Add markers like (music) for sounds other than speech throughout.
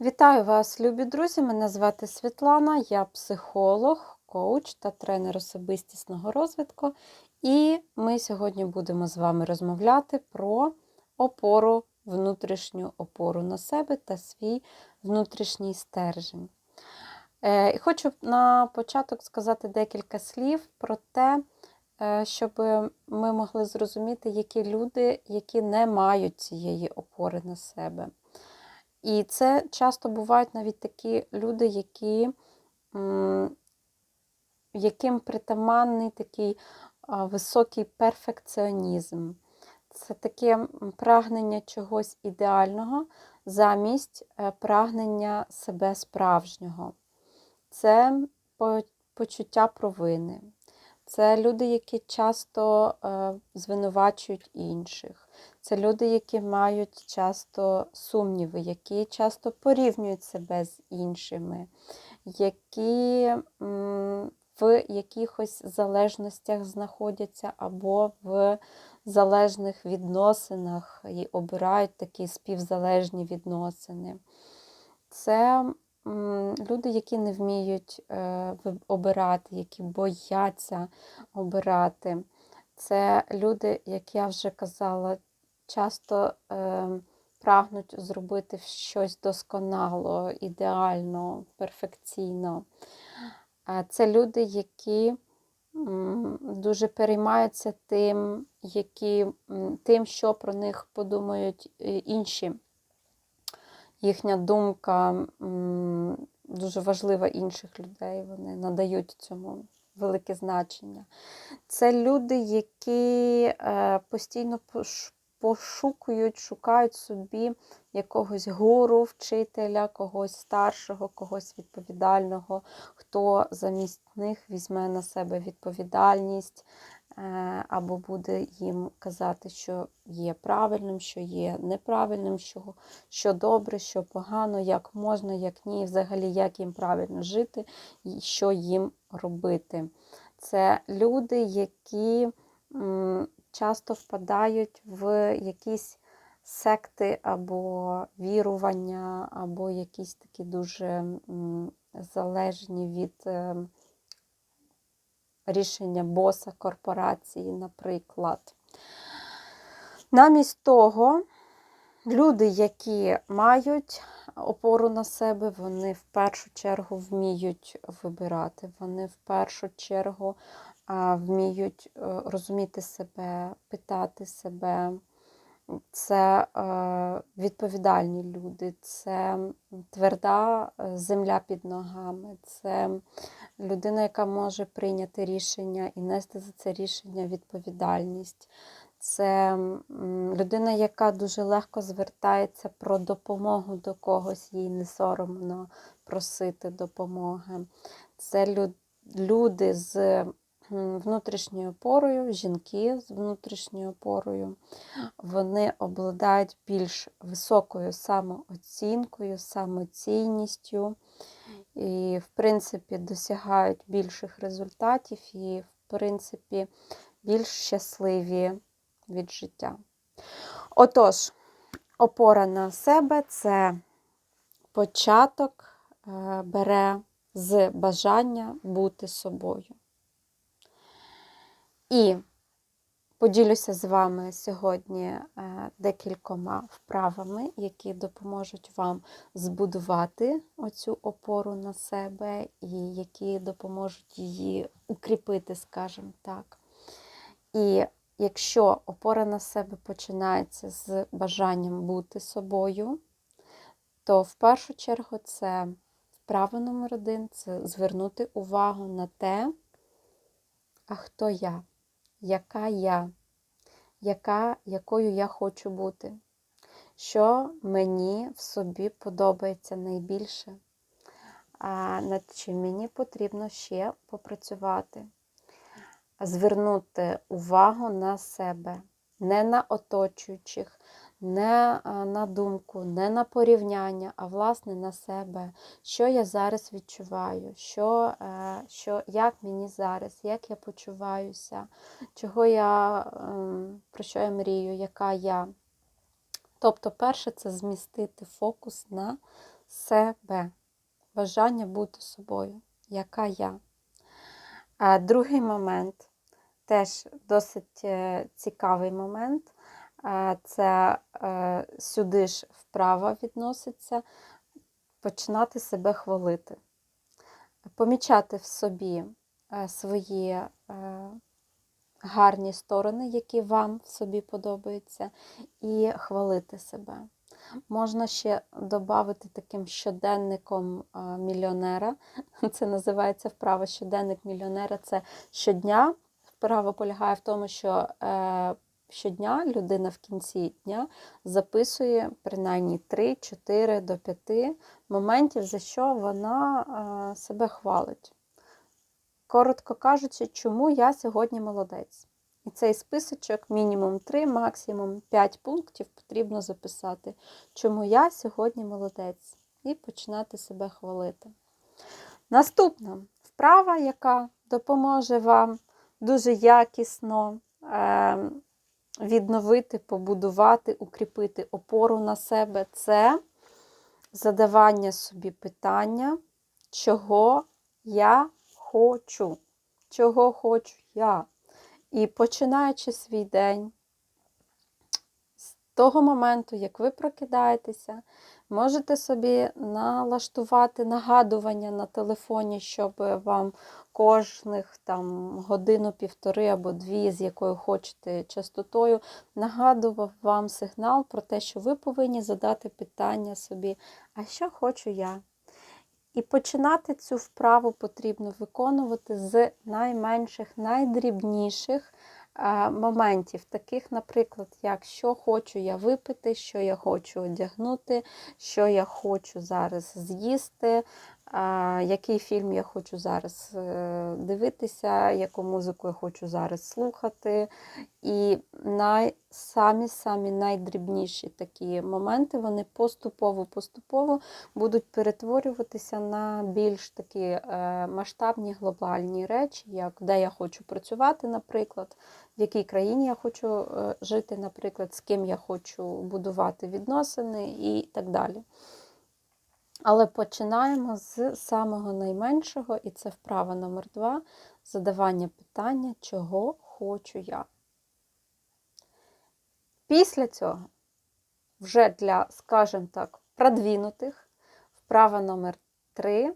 Вітаю вас, любі друзі! Мене звати Світлана, я психолог, коуч та тренер особистісного розвитку. І ми сьогодні будемо з вами розмовляти про опору, внутрішню опору на себе та свій внутрішній стержень. Е, хочу на початок сказати декілька слів про те, е, щоб ми могли зрозуміти, які люди, які не мають цієї опори на себе. І це часто бувають навіть такі люди, які, яким притаманний такий високий перфекціонізм. Це таке прагнення чогось ідеального замість е, прагнення себе справжнього. Це почуття провини. Це люди, які часто е, звинувачують інших. Це люди, які мають часто сумніви, які часто порівнюють себе з іншими, які в якихось залежностях знаходяться або в залежних відносинах і обирають такі співзалежні відносини. Це люди, які не вміють е, обирати, які бояться обирати. Це люди, як я вже казала, часто е, прагнуть зробити щось досконало, ідеально, перфекційно. Це люди, які дуже переймаються тим, які, тим, що про них подумають е, інші. Їхня думка дуже важлива інших людей. Вони надають цьому велике значення. Це люди, які е, постійно пошукують, шукають собі якогось гуру, вчителя, когось старшого, когось відповідального, хто замість них візьме на себе відповідальність або буде їм казати, що є правильним, що є неправильним, що, що добре, що погано, як можна, як ні, взагалі як їм правильно жити і що їм робити. Це люди, які часто впадають в якісь секти або вірування, або якісь такі дуже залежні від е, рішення боса корпорації, наприклад. Намість того, люди, які мають опору на себе, вони в першу чергу вміють вибирати. Вони в першу чергу вміють е, розуміти себе, питати себе. Це е, відповідальні люди, це тверда е, земля під ногами, це людина, яка може прийняти рішення і нести за це рішення відповідальність. Це людина, яка дуже легко звертається про допомогу до когось, їй не соромно просити допомоги. Це лю- люди з внутрішньою опорою, жінки з внутрішньою опорою. Вони обладають більш високою самооцінкою, самоцінністю і, в принципі, досягають більших результатів і, в принципі, більш щасливі від життя. Отож, опора на себе це початок е, бере з бажання бути собою. І поділюся з вами сьогодні е, декількома вправами, які допоможуть вам збудувати оцю опору на себе і які допоможуть її укріпити, скажімо так. І якщо опора на себе починається з бажанням бути собою, то в першу чергу це вправа номер один це звернути увагу на те, а хто я, яка я, яка, якою я хочу бути, що мені в собі подобається найбільше, а над чим мені потрібно ще попрацювати. Звернути увагу на себе, не на оточуючих, не на думку, не на порівняння, а власне на себе, що я зараз відчуваю, що, е, що, як мені зараз, як я почуваюся, чого я, ем, про що я мрію, яка я. Тобто, перше, це змістити фокус на себе, бажання бути собою, яка я. А другий момент теж досить е, цікавий момент. Е, Це е, сюди ж вправо відноситься починати себе хвалити, помічати в собі е, свої е, гарні сторони, які вам в собі подобаються, і хвалити себе. Можна ще додати таким щоденником е, мільйонера. (laughs) Це називається вправа щоденник мільйонера. Це щодня. Вправа полягає в тому, що е, щодня людина в кінці дня записує принаймні 3-4 до 5 моментів, за що вона е, себе хвалить. Коротко кажучи, чому я сьогодні молодець. І цей списочок мінімум 3, максимум 5 пунктів потрібно записати, чому я сьогодні молодець, і починати себе хвалити. Наступна вправа, яка допоможе вам дуже якісно е, відновити, побудувати, укріпити опору на себе, це задавання собі питання, чого я хочу, чого хочу я. І починаючи свій день того моменту, як ви прокидаєтеся, можете собі налаштувати нагадування на телефоні, щоб вам кожних там годину-півтори або дві, з якою хочете частотою, нагадував вам сигнал про те, що ви повинні задати питання собі, а що хочу я? І починати цю вправу потрібно виконувати з найменших, найдрібніших моментів, таких, наприклад, як що хочу я випити, що я хочу одягнути, що я хочу зараз з'їсти, який фільм я хочу зараз е, дивитися, яку музику я хочу зараз слухати. І най, самі самі найдрібніші такі моменти, вони поступово-поступово будуть перетворюватися на більш такі е, масштабні глобальні речі, як де я хочу працювати, наприклад, в якій країні я хочу е, жити, наприклад, з ким я хочу будувати відносини і так далі. Але починаємо з самого найменшого, і це вправа номер два задавання питання, чого хочу я. Після цього, вже для, скажімо так, продвинутих, вправа номер 3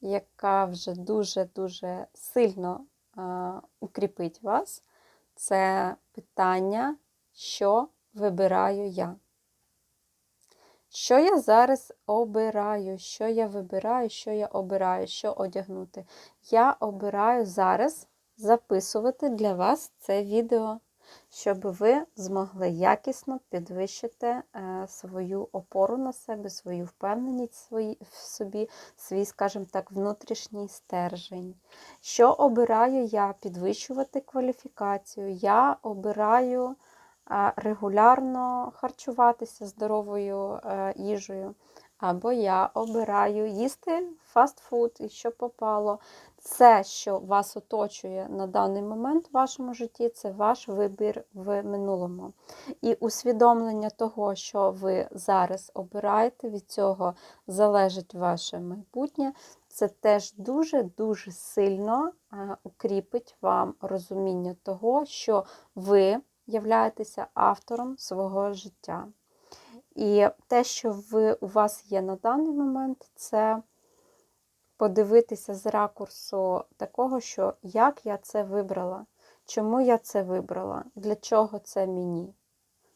яка вже дуже-дуже сильно а, укріпить вас, це питання, що вибираю я. Що я зараз обираю, що я вибираю, що я обираю, що одягнути. Я обираю зараз записувати для вас це відео щоб ви змогли якісно підвищити е, свою опору на себе, свою впевненість в собі, свій, скажімо так, внутрішній стержень. Що обираю я підвищувати кваліфікацію? Я обираю е, регулярно харчуватися здоровою е, їжею. Або я обираю їсти фастфуд і що попало. Все, що вас оточує на даний момент в вашому житті, це ваш вибір в минулому. І усвідомлення того, що ви зараз обираєте, від цього залежить ваше майбутнє, це теж дуже-дуже сильно укріпить вам розуміння того, що ви являєтеся автором свого життя. І те, що ви, у вас є на даний момент, це подивитися з ракурсу такого, що як я це вибрала, чому я це вибрала, для чого це мені.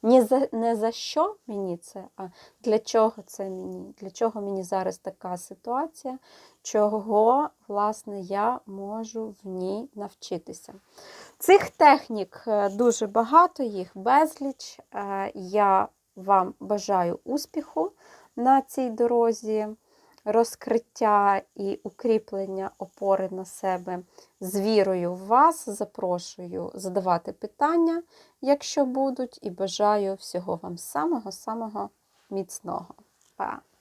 Не за, не за що мені це, а для чого це мені, для чого мені зараз така ситуація, чого, власне, я можу в ній навчитися. Цих технік е, дуже багато, їх безліч. Е, я вам бажаю успіху на цій дорозі, розкриття і укріплення опори на себе з вірою в вас. Запрошую задавати питання, якщо будуть, і бажаю всього вам самого-самого міцного. Па!